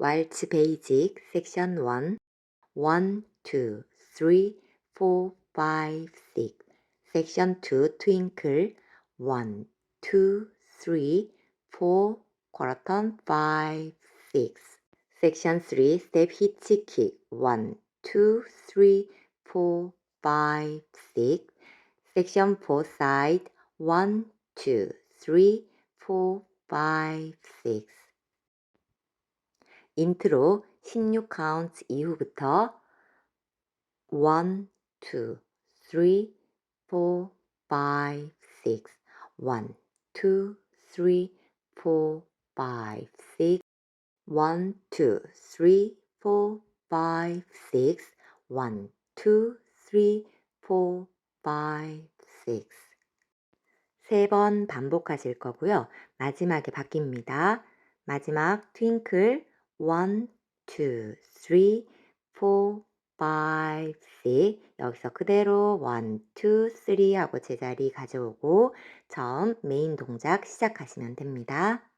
왈츠 베이직 섹션 1 1, 2, 3, 4, 5, 6 섹션 2 트윙클 1, 2, 3, 4 쿼터턴 5, 6 섹션 3 스텝 히치킥 1, 2, 3, 4, 5, 6 섹션 4 사이드 1, 2, 3, 4, 5, 6 인트로 16카운트 이후부터 1, 2, 3, 4, 5, 6 1, 2, 3, 4, 5, 6 1, 2, 3, 4, 5, 6 1, 2, 3, 4, 5, 6 세번 반복하실 거고요. 마지막에 바뀝니다. 마지막 트윙클 1, 2, 3, 4, 5, 6 여기서 그대로 1, 2, 3 하고 제자리 가져오고 처음 메인 동작 시작하시면 됩니다.